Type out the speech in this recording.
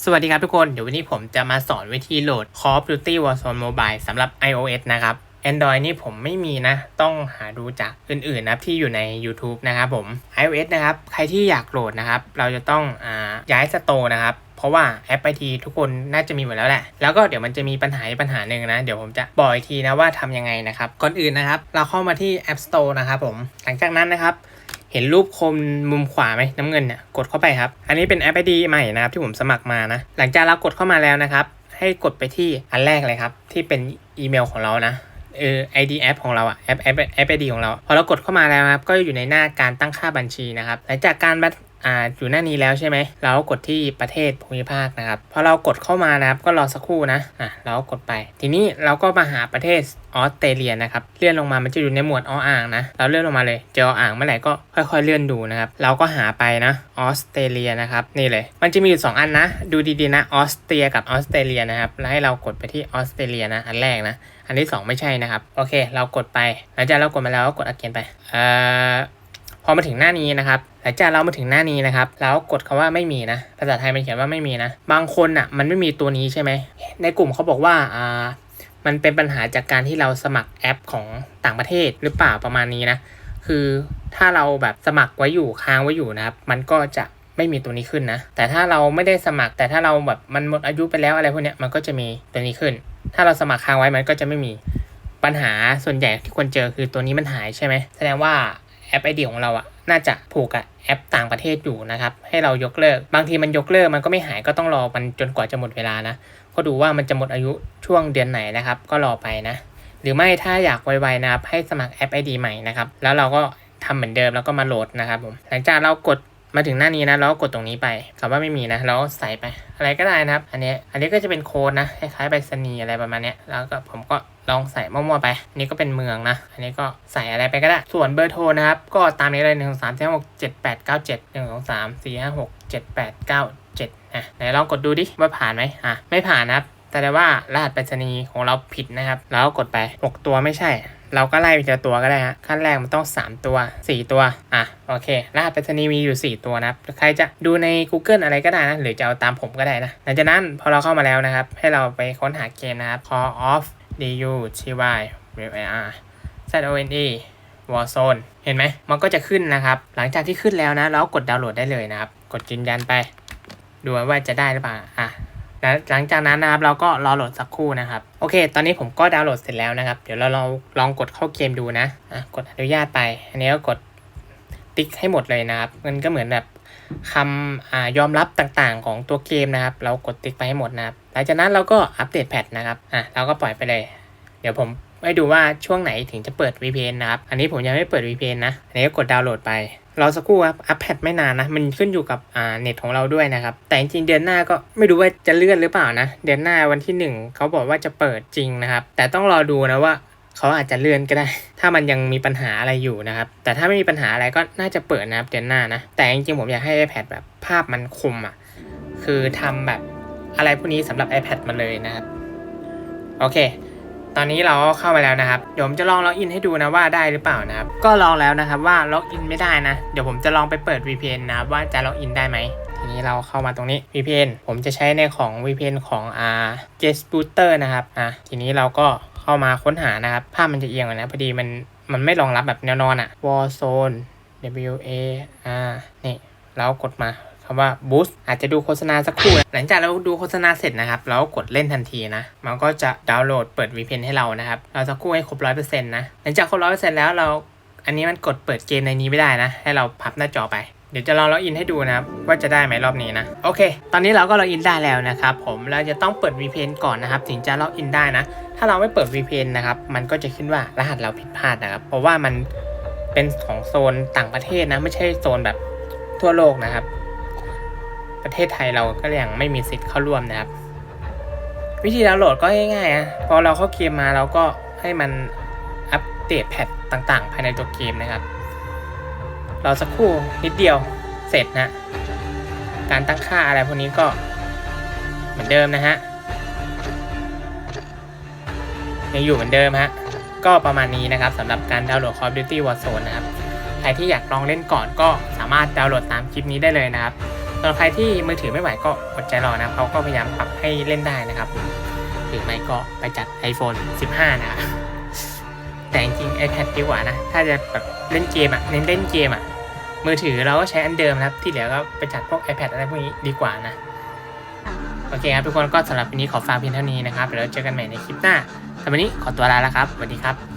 สวัสดีครับทุกคน เดี๋ยววันนี้ผมจะมาสอนวิธีโหลด Call of Duty Warzone Mobile สำหรับ iOS นะครับ Android นี่ผมไม่มีนะ ต้องหาดูจากอื่นๆนะครับที่อยู่ใน YouTube นะครับผม iOS นะครับ ใครที่อยากโหลดนะครับ เราจะต้องอย้ายสโตร์นะครับ เพราะว่าแอปไอทีทุกคนน่าจะมีหมดแล้วแหละ แล้วก็เดี๋ยวมันจะมีปัญหาปัญหาหนึ่งนะ เดี๋ยวผมจะบอกอีกทีนะว่าทำยังไงนะครับ ก่อนอื่นนะครับ เราเข้ามาที่ App Store นะครับผม หลังจากนั้นนะครับ เห็นรูปคมมุมขวาไหมน้ำเงินเนี่ยกดเข้าไปครับ อันนี้เป็นแอป ID ใหม่นะครับที่ผมสมัครมานะ หลังจากเรากดเข้ามาแล้วนะครับ ให้กดไปที่อันแรกเลยครับ ที่เป็นอีเมลของเรานะเออ ID แอปของเราอะแอปแอปแอป ID ของเรา พอเรากดเข้ามาแล้วครับ ก็อยู่ในหน้าการตั้งค่าบัญชีนะครับ หลังจากการบัญ อ่าอยู่หน้านี้แล้วใช่ไหมเรากดที่ประเทศภูมิภาคนะครับพอเรากดเข้ามานะครับก็รอสักครู่นะอะเรากดไป ทีนี้เราก็มาหาประเทศออสเตรเลียนะครับเลื่อนลงมามันจะอยู่ในหมวดออ่างนะ เราเลื่อนลงมาเลย เจออ่างเมื่อไหร่ก็ค่อยๆเลื่อนดูนะครับ เราก็หาไปนะออสเตรเลียนะครับนี่เลย มันจะมีอยู่สองอันนะ ดูดีๆนะออสเตรียกับออสเตรเลียนะครับแล้วให้เรากดไปที่ออสเตรเลียนะอันแรกนะ อันที่สองไม่ใช่นะครับโอเค เรากดไปหลังจากเรากดมาแล้วก็กดอัดเกนไปเอ่อ พอมาถึงหน้านี้นะครับหลังจากเรามาถึงหน้านี้นะครับแล้วกดคำว่าไม่มีนะ ภาษาไทยมันเขียนว่าไม่มีนะ บางคนอะมันไม่มีตัวนี้ใช่ไหม ในกลุ่มเขาบอกว่าอ่ามันเป็นปัญหาจากการที่เราสมัครแอปของต่างประเทศหรือเปล่าประมาณนี้นะ คือถ้าเราแบบสมัครไว้อยู่ค้างไว้อยู่นะครับ มันก็จะไม่มีตัวนี้ขึ้นนะ แต่ถ้าเราไม่ได้สมัคร แต่ถ้าเราแบบมันหมดอายุไปแล้วอะไรพวกนี้มันก็จะมีตัวนี้ขึ้น ถ้าเราสมัครค้างไว้มันก็จะไม่มีปัญหาส่วนใหญ่ที่ควรเจอคือตัวนี้มันหายใช่ไหมแสดงว่า แอป ID ของเราอะน่าจะผูกกับแอปต่างประเทศอยู่นะครับ ให้เรายกเลิก บางทีมันยกเลิกมันก็ไม่หายก็ต้องรอมันจนกว่าจะหมดเวลานะ ก็ดูว่ามันจะหมดอายุช่วงเดือนไหนนะครับ ก็รอไปนะ หรือไม่ถ้าอยากไวๆนะครับให้สมัครแอป ID ใหม่นะครับ แล้วเราก็ทำเหมือนเดิมแล้วก็มาโหลดนะครับผม หลังจากเรากดมาถึงหน้านี้นะเราก็กดตรงนี้ไปคำว่าไม่มีนะเราใส่ไป อะไรก็ได้นะครับ อันนี้อันนี้ก็จะเป็นโค้ดนะคล้ายๆไปรษณีอะไรประมาณนี้แล้วก็ผมก็ ลองใส่มั่วๆไปนนี้ก็เป็นเมืองนะ อันนี้ก็ใส่อะไรไปก็ได้ ส่วนเบอร์โทรนะครับ ก็ตามนี้เลยหนึ่งสองสามสี่ห้าหกเจ็ดแปดเก้าเจ็ดหนึ่งสองสามสี่ห้าหกเจ็ดแปดเก้าเจ็ดนะไหนลองกดดูดิว่าผ่านไหมอะไม่ผ่านนะครับแต่ได้ว่ารหัสไปรษณีย์ของเราผิดนะครับ แล้วก็กดไป 6 ตัวไม่ใช่ เราก็ไล่ไปทีละตัวก็ได้ฮะขั้นแรกมันต้อง 3 ตัว 4 ตัว อะ โอเค รหัสไปรษณีย์มีอยู่ 4 ตัวนะครับ ใครจะดูใน Google อะไรก็ได้นะ หรือจะเอาตามผมก็ได้นะ หลังจากนั้นพอเราเข้ามาแล้วนะครับ ให้เราไปค้นหาเกมนะครับ Call of Duty WIR Z O N E Warzone เห็นไหม มันก็จะขึ้นนะครับ หลังจากที่ขึ้นแล้วนะ เราก็กดดาวน์โหลดได้เลยนะครับ กดยืนยันไป ดูว่าจะได้หรือเปล่า อะแล้วหลังจากนั้นนะครับ เราก็รอโหลดสักครู่นะครับ โอเค ตอนนี้ผมก็ดาวน์โหลดเสร็จแล้วนะครับ เดี๋ยวเราลองลองกดเข้าเกมดูนะ อะ กดอนุญาตไป อันนี้ก็กดติ๊กให้หมดเลยนะครับ มันก็เหมือนแบบ คำอยอมรับต่างๆ ของตัวเกมนะครับ เรากดติ๊กไปให้หมดนะครับ หลังจากนั้นเราก็อัปเดตแพทนะครับอะเราก็ปล่อยไปเลย เดี๋ยวผมให้ดูว่าช่วงไหนถึงจะเปิด VPN นะครับ อันนี้ผมยังไม่เปิด VPN นะ อันนี้ก็กดดาวน์โหลดไป รอสักครู่ครับ อัปแพทไม่นานนะ มันขึ้นอยู่กับอ่าเน็ตของเราด้วยนะครับ แต่จริงๆเดือนหน้าก็ไม่รู้ว่าจะเลื่อนหรือเปล่านะ เดือนหน้าวันที่หนึ่งเขาบอกว่าจะเปิดจริงนะครับ แต่ต้องรอดูนะว่า เขาอาจจะเลื่อนก็ได้ ถ้ามันยังมีปัญหาอะไรอยู่นะครับ แต่ถ้าไม่มีปัญหาอะไรก็น่าจะเปิดนะครับเดือนหน้านะ แต่จริงๆผมอยากให้ iPad แบบภาพมันคมอะ คือทำแบบอะไรพวกนี้สำหรับ iPad มาเลยนะครับ โอเค ตอนนี้เราก็เข้ามาแล้วนะครับ เดี๋ยวผมจะลองล็อกอินให้ดูนะว่าได้หรือเปล่านะครับ ก็ลองแล้วนะครับว่าล็อกอินไม่ได้นะ เดี๋ยวผมจะลองไปเปิด VPN นะว่าจะล็อกอินได้ไหมทีนี้เราเข้ามาตรงนี้ VPN ผมจะใช้ในของ VPN ของอ่า j e s b o o t e r นะครับ อะ ทีนี้เราก็ เข้ามาค้นหานะครับภาพมันจะเอียงหน่อยนะพอดีมันมันไม่รองรับแบบแนวนอนอะ Warzone W A R นี่เรากดมาคำว่า boost อาจจะดูโฆษณาสักครู่ หลังจากเราดูโฆษณาเสร็จนะครับ เราก็กดเล่นทันทีนะ มันก็จะดาวน์โหลดเปิด VPN ให้เรานะครับ เราสักครู่ให้ครบร้อยเปอร์เซ็นต์นะ หลังจากครบร้อยเปอร์เซ็นต์แล้วเรา อันนี้มันกดเปิดเกมในนี้ไม่ได้นะ ให้เราพับหน้าจอไป เดี๋ยวจะลองล็อกอินให้ดูนะครับ ว่าจะได้ไหมรอบนี้นะ โอเค ตอนนี้เราก็ล็อกอินได้แล้วนะครับผมเราจะต้องเปิด VPN ก่อนนะครับ ถึงจะล็อกอินได้นะ ถ้าเราไม่เปิด VPN นะครับ มันก็จะขึ้นว่ารหัสเราผิดพลาดนะครับ เพราะว่ามันเป็นของโซนต่างประเทศนะ ไม่ใช่โซนแบบทั่วโลกนะครับ ประเทศไทยเราก็ยังไม่มีสิทธิ์เข้าร่วมนะครับ วิธีดาวน์โหลดก็ง่ายๆนะพอเราเข้าเกมมาเราก็ให้มันอัปเดตแพทต่างๆ ภายในตัวเกมนะครับ ราสักครู่นิดเดียวเสร็จนะ การตั้งค่าอะไรพวกนี้ก็เหมือนเดิมนะฮะยังอยู่เหมือนเดิมฮะ ก็ประมาณนี้นะครับสำหรับการดาวน์โหลด Call of Duty Warzone นะครับ ใครที่อยากลองเล่นก่อนก็สามารถดาวน์โหลดตามคลิปนี้ได้เลยนะครับสำหรับใครที่มือถือไม่ไหวก็อดใจรอนะเขาก็พยายามปรับให้เล่นได้นะครับ หรือไม่ก็ไปจัด iPhone 15 นะครับแต่จริงๆ iPad ดีกว่านะ ถ้าจะแบบเล่นเกมอะเน้นเล่นเกมอะ มือถือเราก็ใช้อันเดิมนะครับ ที่เหลือก็ไปจัดพวก iPad อะไรพวกนี้ดีกว่านะ โอเคครับทุกคนก็สำหรับวันนี้ขอฝากเพียงเท่านี้นะครับเดี๋ยวเราเจอกันใหม่ในคลิปหน้าสำหรับวันนี้ขอตัวลาแล้วครับสวัสดีครับ